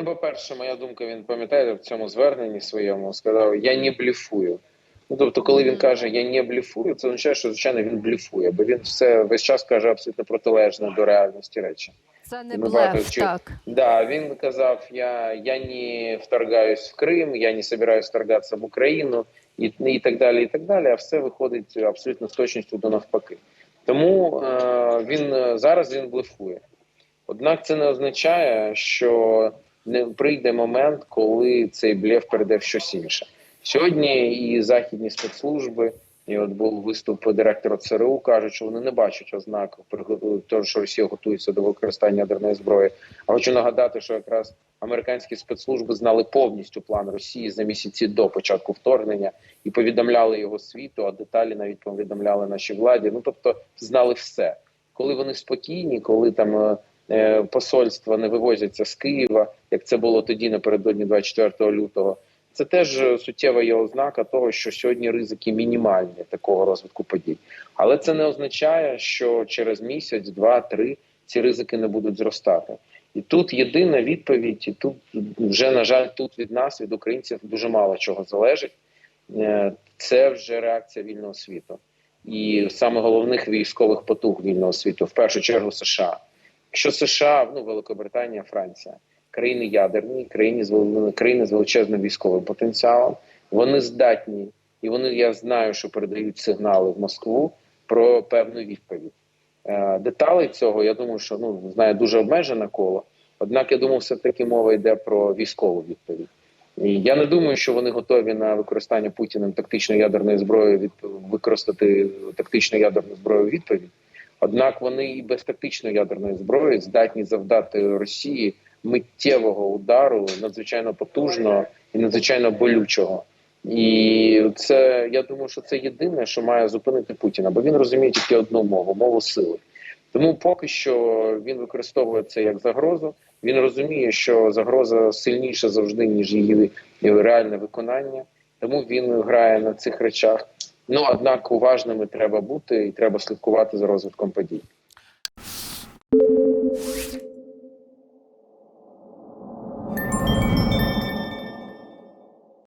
Ну, по-перше, моя думка, він пам'ятаєте в цьому зверненні своєму сказав: Я не бліфую. Ну, тобто, коли він каже Я не бліфую, це означає, що звичайно він бліфує, бо він все весь час каже абсолютно протилежне до реальності речі. Це не Ми багато блеф, так. Да, він казав: Я, я не вторгаюсь в Крим, я не собираюсь вторгатися в Україну, і, і так далі. І так далі. А все виходить абсолютно з точністю до навпаки. Тому е, він зараз він блефує. Однак це не означає, що не прийде момент, коли цей блеф перейде в щось інше. Сьогодні і західні спецслужби, і от був виступ директора ЦРУ, кажуть, що вони не бачать ознак того, що Росія готується до використання ядерної зброї. А хочу нагадати, що якраз американські спецслужби знали повністю план Росії за місяці до початку вторгнення і повідомляли його світу, а деталі навіть повідомляли нашій владі. Ну тобто знали все, коли вони спокійні, коли там. Е, Посольства не вивозяться з Києва, як це було тоді напередодні 24 лютого. Це теж суттєва є ознака того, що сьогодні ризики мінімальні такого розвитку подій. Але це не означає, що через місяць, два, три ці ризики не будуть зростати. І тут єдина відповідь, і тут вже на жаль, тут від нас, від українців, дуже мало чого залежить. Е, Це вже реакція вільного світу і саме головних військових потуг вільного світу, в першу чергу США. Якщо США, ну Великобританія, Франція, країни ядерні, країни з країни з величезним військовим потенціалом, вони здатні, і вони я знаю, що передають сигнали в Москву про певну відповідь. Е, Деталей цього я думаю, що ну знає дуже обмежене коло. Однак я думаю, все таки мова йде про військову відповідь. І я не думаю, що вони готові на використання Путіним тактичної ядерної зброї від використати тактичну ядерну зброю відповідь. Однак вони і без тактичної ядерної зброї здатні завдати Росії миттєвого удару, надзвичайно потужного і надзвичайно болючого. І це я думаю, що це єдине, що має зупинити Путіна, бо він розуміє тільки одну мову мову сили. Тому поки що він використовує це як загрозу. Він розуміє, що загроза сильніша завжди ніж її реальне виконання. Тому він грає на цих речах. Ну однак уважними треба бути і треба слідкувати за розвитком подій.